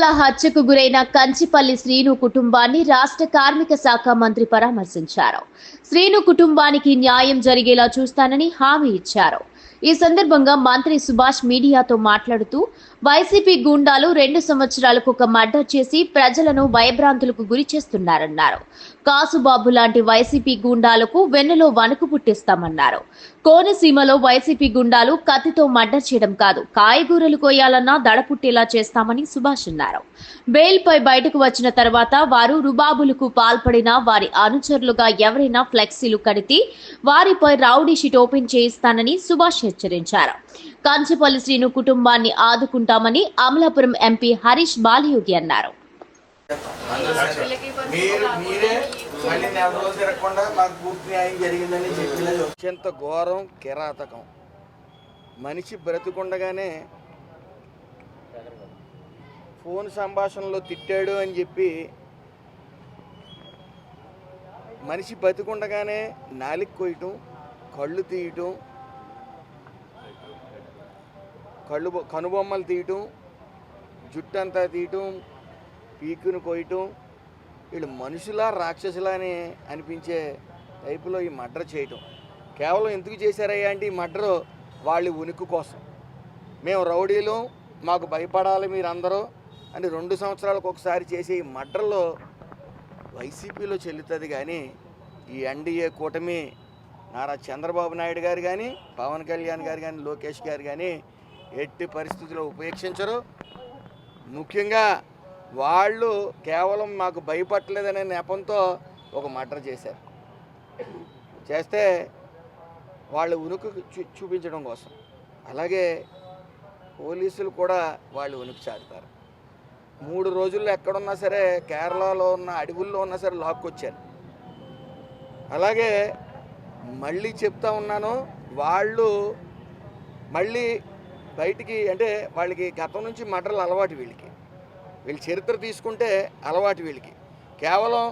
ఇటీవల హత్యకు గురైన కంచిపల్లి శ్రీను కుటుంబాన్ని రాష్ట్ర కార్మిక శాఖ మంత్రి పరామర్శించారు. శ్రీను కుటుంబానికి న్యాయం జరిగేలా చూస్తానని హామీ ఇచ్చారు. ఈ సందర్భంగా మంత్రి సుభాష్ మీడియాతో మాట్లాడుతూ వైసీపీ గూండాలు రెండు సంవత్సరాలకు ఒక మర్డర్ చేసి ప్రజలను భయభ్రాంతులకు గురి చేస్తున్నారన్నారు. కాసుబాబు లాంటి వైసీపీ గూండాలకు వెన్నులో వణుకు పుట్టిస్తామన్నారు. కోనసీమలో వైసీపీ గుండాలు కత్తితో మర్డర్ చేయడం కాదు కాయగూరలు కోయాలన్నా దడ పుట్టేలా చేస్తామని సుభాష్ అన్నారు. బెయిల్పై బయటకు వచ్చిన తర్వాత వారు రుబాబులకు పాల్పడిన వారి అనుచరులుగా ఎవరైనా ఫ్లెక్సీలు కడితే వారిపై రౌడీ షీట్ ఓపెన్ చేయిస్తానని సుభాష్ హెచ్చరించారు. కాంచేపల్లి శ్రీను కుటుంబాన్ని ఆదుకుంటామని అమలాపురం ఎంపీ హరీష్ బాలయోగి అన్నారు. తిరగకుండా మాకు జరిగిందని అత్యంత ఘోరం కిరాతకం. మనిషి బ్రతికుండగానే ఫోన్ సంభాషణలో తిట్టాడు అని చెప్పి మనిషి బతికుండగానే నాలిక్ కొయ్యటం కళ్ళు తీయటం కళ్ళు కనుబొమ్మలు తీయటం జుట్టంతా తీయటం పీకును కొయ్యటం వీళ్ళు మనుషులా రాక్షసులానే అనిపించే టైపులో ఈ మర్డర్ చేయటం. కేవలం ఎందుకు చేశారయ్యా అంటే ఈ మర్డర్ వాళ్ళ ఉనికి కోసం. మేము రౌడీలు మాకు భయపడాలి మీరందరూ అని రెండు సంవత్సరాలకు ఒకసారి చేసే ఈ మర్డర్లో వైసీపీలో చెల్లుతుంది కానీ ఈ ఎన్డీఏ కూటమి నారా చంద్రబాబు నాయుడు గారు కానీ పవన్ కళ్యాణ్ గారు కానీ లోకేష్ గారు కానీ ఎట్టి పరిస్థితుల్లో ఉపేక్షించరు. ముఖ్యంగా వాళ్ళు కేవలం మాకు భయపడలేదనే నెపంతో ఒక మర్డర్ చేశారు. చేస్తే వాళ్ళ ఉనికి చూ చూపించడం కోసం. అలాగే పోలీసులు కూడా వాళ్ళు ఉనికి చాటుతారు. మూడు రోజుల్లో ఎక్కడున్నా సరే కేరళలో ఉన్న అడవుల్లో ఉన్నా సరే లాక్కొచ్చారు. అలాగే మళ్ళీ చెప్తా ఉన్నాను వాళ్ళు మళ్ళీ బయటికి అంటే వాళ్ళకి గతం నుంచి మటర్లు అలవాటు వీళ్ళకి. వీళ్ళ చరిత్ర తీసుకుంటే అలవాటు వీళ్ళకి. కేవలం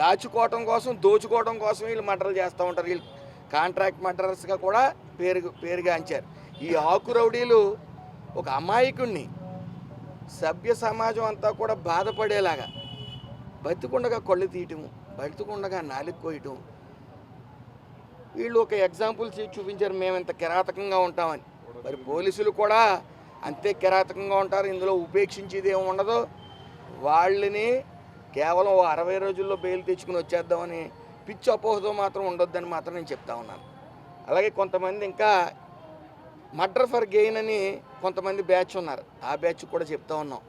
దాచుకోవటం కోసం దోచుకోవడం కోసం వీళ్ళు మటర్లు చేస్తూ ఉంటారు. వీళ్ళు కాంట్రాక్ట్ మటర్స్గా కూడా పేరు పేరుగాంచారు ఈ ఆకు రౌడీలు ఒక అమాయకుణ్ణి. సభ్య సమాజం అంతా కూడా బాధపడేలాగా బతికుండగా కళ్ళు తీయటం బతికుండగా నాలుగు కోయటం. వీళ్ళు ఒక ఎగ్జాంపుల్ చూపించారు. మేము ఇంత కిరాతకంగా ఉంటామని. మరి పోలీసులు కూడా అంతే కిరాతకంగా ఉంటారు. ఇందులో ఉపేక్షించేది ఏమి ఉండదు. వాళ్ళని కేవలం అరవై రోజుల్లో బెయిల్ తెచ్చుకుని వచ్చేద్దామని పిచ్చి అపోహతో మాత్రం ఉండొద్దని మాత్రం నేను చెప్తా ఉన్నాను. అలాగే కొంతమంది ఇంకా మర్డర్ ఫర్ గెయిన్ అని కొంతమంది బ్యాచ్ ఉన్నారు. ఆ బ్యాచ్ కూడా చెప్తా ఉన్నాం.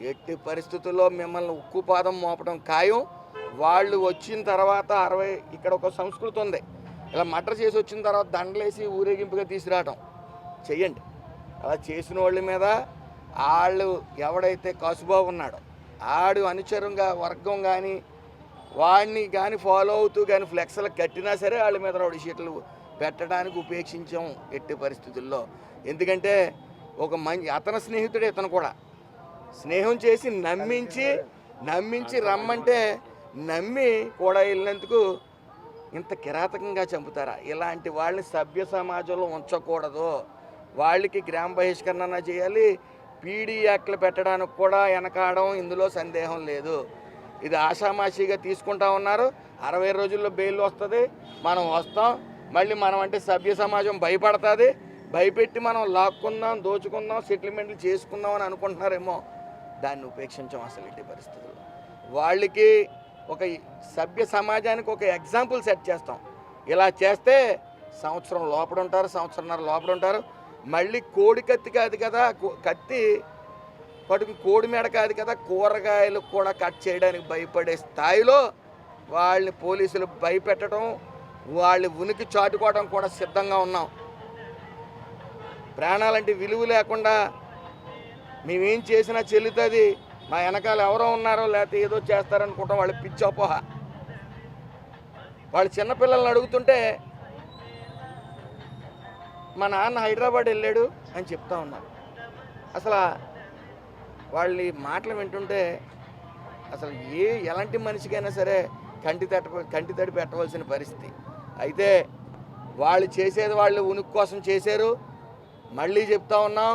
ఎట్టి పరిస్థితుల్లో మిమ్మల్ని ఉక్కు పాదం మోపడం ఖాయం. వాళ్ళు వచ్చిన తర్వాత అరవై ఇక్కడ ఒక సంస్కృతి ఉంది. ఇలా మర్డర్ చేసి వచ్చిన తర్వాత దండలేసి ఊరేగింపుగా తీసుకురావటం. చేయండి అలా చేసిన వాళ్ళ మీద వాళ్ళు ఎవడైతే కసుబాబు ఉన్నాడో ఆడు అనుచరంగా వర్గం కానీ వాడిని కానీ ఫాలో అవుతూ కానీ ఫ్లెక్స్లు కట్టినా సరే వాళ్ళ మీద రౌడీ షీట్లు పెట్టడానికి ఉపేక్షించాం ఎట్టి పరిస్థితుల్లో. ఎందుకంటే ఒక మంచి అతని స్నేహితుడే ఇతను కూడా. స్నేహం చేసి నమ్మించి నమ్మించి రమ్మంటే నమ్మి కూడా వెళ్ళినందుకు ఇంత కిరాతకంగా చంపుతారా? ఇలాంటి వాళ్ళని సభ్య సమాజంలో ఉంచకూడదు. వాళ్ళకి గ్రామ బహిష్కరణ చేయాలి. పీడీ యాక్ట్లు పెట్టడానికి కూడా వెనకాడడం ఇందులో సందేహం లేదు. ఇది ఆషామాషిగా తీసుకుంటా ఉన్నారు. అరవై రోజుల్లో బెయిల్ వస్తుంది. మనం వస్తాం. మళ్ళీ మనం అంటే సభ్య సమాజం భయపడుతుంది. భయపెట్టి మనం లాక్కుందాం దోచుకుందాం సెటిల్మెంట్లు చేసుకుందాం అని అనుకుంటున్నారేమో. దాన్ని ఉపేక్షించాం అసలు ఇంటి పరిస్థితుల్లో. వాళ్ళకి ఒక సభ్య సమాజానికి ఒక ఎగ్జాంపుల్ సెట్ చేస్తాం. ఇలా చేస్తే సంవత్సరం లోపల ఉంటారు సంవత్సరంన్నర లోపల ఉంటారు మళ్ళీ కోడి కత్తి కాదు కదా కో- కత్తి పట్టుకు కోడి మెడ కాదు కదా కూరగాయలు కూడా కట్ చేయడానికి భయపడే స్థాయిలో వాళ్ళని పోలీసులు భయపెట్టడం వాళ్ళ ఉనికి చాటుకోవడం కూడా సిద్ధంగా ఉన్నాం. ప్రాణాలంటే విలువ లేకుండా మేమేం చేసినా చెల్లుతుంది. మా వెనకాల ఎవరో ఉన్నారో లేకపోతే ఏదో చేస్తారనుకుంటాం వాళ్ళు పిచ్చి అపోహ. వాళ్ళు చిన్నపిల్లల్ని అడుగుతుంటే మా నాన్న హైదరాబాద్ వెళ్ళాడు అని చెప్తా ఉన్నారు అసలు వాళ్ళ ఈ మాటలు వింటుంటే అసలు ఏ ఎలాంటి మనిషికైనా సరే కంటి తట్ట కంటి తడి పెట్టవలసిన పరిస్థితి. అయితే వాళ్ళు చేసేది వాళ్ళు ఉనికి కోసం చేశారు. మళ్ళీ చెప్తా ఉన్నాం.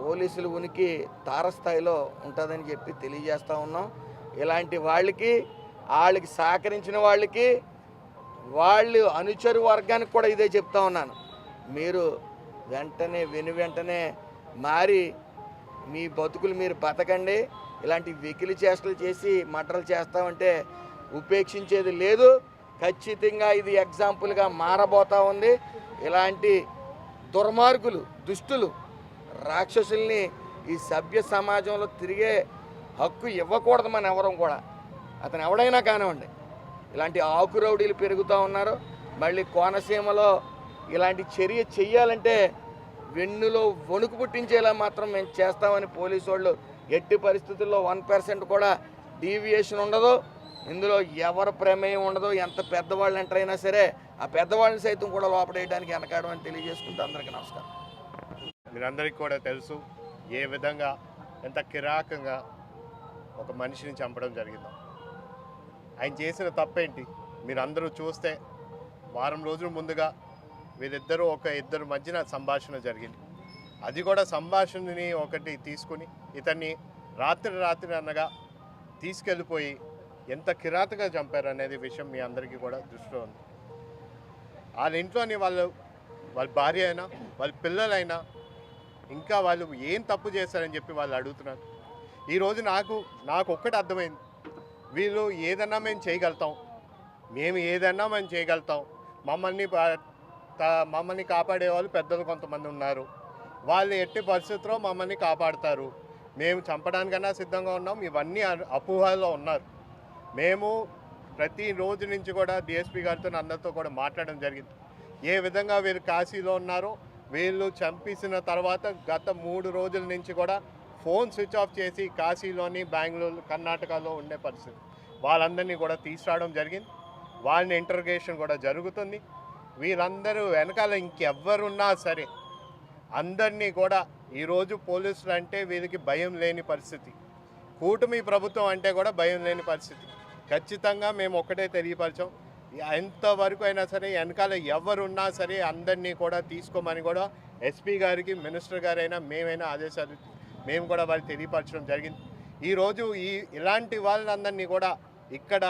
పోలీసులు ఉనికి తారస్థాయిలో ఉంటుందని చెప్పి తెలియజేస్తూ ఉన్నాం. ఇలాంటి వాళ్ళకి వాళ్ళకి సహకరించిన వాళ్ళకి వాళ్ళు అనుచరు వర్గానికి కూడా ఇదే చెప్తా ఉన్నాను. మీరు వెంటనే వెను వెంటనే మారి మీ బతుకులు మీరు బతకండి. ఇలాంటి వెకిలి చేష్టలు చేసి మటలు చేస్తామంటే ఉపేక్షించేది లేదు. ఖచ్చితంగా ఇది ఎగ్జాంపుల్గా మారబోతా ఉంది. ఇలాంటి దుర్మార్గులు దుష్టులు రాక్షసుల్ని ఈ సభ్య సమాజంలో తిరిగే హక్కు ఇవ్వకూడదు మన ఎవరం కూడా. అతను ఎవడైనా కానివ్వండి. ఇలాంటి ఆకురౌడీలు పెరుగుతూ ఉన్నారు. మళ్ళీ కోనసీమలో ఇలాంటి చర్య చెయ్యాలంటే వెన్నులో వణుకు పుట్టించేలా మాత్రం మేము చేస్తామని పోలీసు వాళ్ళు ఎట్టి పరిస్థితుల్లో వన్ పర్సెంట్ కూడా డీవియేషన్ ఉండదు. ఇందులో ఎవరి ప్రమేయం ఉండదు. ఎంత పెద్దవాళ్ళు ఎంటర్ అయినా సరే ఆ పెద్దవాళ్ళని సైతం కూడా లోపడేయడానికి వెనకాడడం అని తెలియజేసుకుంటూ అందరికీ నమస్కారం. మీరందరికీ కూడా తెలుసు ఏ విధంగా ఎంత కిరాకంగా ఒక మనిషిని చంపడం జరిగిందో. ఆయన చేసిన తప్పేంటి? మీరు అందరూ చూస్తే వారం రోజుల ముందుగా వీరిద్దరూ ఒక ఇద్దరు మధ్యన సంభాషణ జరిగింది. అది కూడా సంభాషణని ఒకటి తీసుకుని ఇతన్ని రాత్రి రాత్రి అనగా తీసుకెళ్ళిపోయి ఎంత కిరాతగా చంపారు అనేది విషయం మీ అందరికీ కూడా దృష్టిలో ఉంది. వాళ్ళ ఇంట్లోని వాళ్ళు వాళ్ళ భార్య అయినా వాళ్ళ పిల్లలైనా ఇంకా వాళ్ళు ఏం తప్పు చేశారని చెప్పి వాళ్ళు అడుగుతున్నారు. ఈరోజు నాకు నాకు ఒక్కటి అర్థమైంది. వీళ్ళు ఏదన్నా మేము చేయగలుగుతాం. మేము ఏదన్నా మేము చేయగలుగుతాం. మమ్మల్ని పా- మమ్మల్ని కాపాడే వాళ్ళు పెద్దలు కొంతమంది ఉన్నారు. వాళ్ళు ఎట్టి పరిస్థితుల్లో మమ్మల్ని కాపాడుతారు. మేము చంపడానికన్నా సిద్ధంగా ఉన్నాం. ఇవన్నీ అపోహలో ఉన్నారు. మేము ప్రతి రోజు నుంచి కూడా డిఎస్పీ గారితో అందరితో కూడా మాట్లాడడం జరిగింది. ఏ విధంగా వీరు కాశీలో ఉన్నారో వీళ్ళు చంపేసిన తర్వాత గత మూడు రోజుల నుంచి కూడా ఫోన్ స్విచ్ ఆఫ్ చేసి కాశీలోని బెంగళూరు కర్ణాటకలో ఉండే పరిస్థితి. వాళ్ళందరినీ కూడా తీసుకురావడం జరిగింది. వాళ్ళని ఇంటర్గేషన్ కూడా జరుగుతుంది. వీళ్ళందరూ వెనకాల ఇంకెవ్వరున్నా సరే అందరినీ కూడా ఈరోజు పోలీసులు అంటే వీళ్ళకి భయం లేని పరిస్థితి. కూటమి ప్రభుత్వం అంటే కూడా భయం లేని పరిస్థితి. ఖచ్చితంగా మేము ఒకటే తెలియపరచాం. ఎంతవరకు అయినా సరే వెనకాల ఎవరున్నా సరే అందరినీ కూడా తీసుకోమని కూడా ఎస్పీ గారికి మినిస్టర్ గారైనా మేమైనా ఆదేశాలు మేము కూడా వారికి తెలియపరచడం జరిగింది. ఈరోజు ఈ ఇలాంటి వాళ్ళందరినీ కూడా ఇక్కడ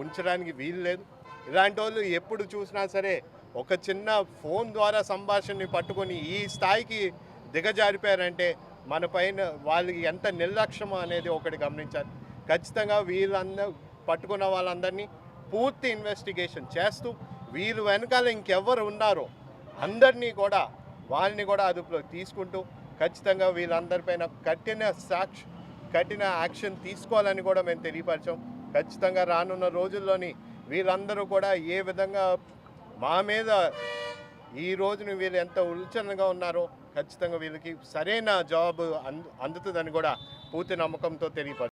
ఉంచడానికి వీలు లేదు. ఇలాంటి వాళ్ళు ఎప్పుడు చూసినా సరే ఒక చిన్న ఫోన్ ద్వారా సంభాషణని పట్టుకొని ఈ స్థాయికి దిగజారిపోయారంటే మన పైన వాళ్ళకి ఎంత నిర్లక్ష్యం అనేది ఒకటి గమనించాలి. ఖచ్చితంగా వీళ్ళందరూ పట్టుకున్న వాళ్ళందరినీ పూర్తి ఇన్వెస్టిగేషన్ చేస్తూ వీళ్ళు వెనకాల ఇంకెవరు ఉన్నారో అందరినీ కూడా వాళ్ళని కూడా అదుపులో తీసుకుంటూ ఖచ్చితంగా వీళ్ళందరిపైన కఠిన సాక్షి కఠిన యాక్షన్ తీసుకోవాలని కూడా మేము తెలియపరచాం. ఖచ్చితంగా రానున్న రోజుల్లోని వీళ్ళందరూ కూడా ఏ విధంగా మా మీద ఈ రోజున వీళ్ళు ఎంత ఉల్చనగా ఉన్నారో ఖచ్చితంగా వీళ్ళకి సరైన జాబ్ అందు అందుతుందని కూడా పూర్తి నమ్మకంతో తెలియపరిచాం.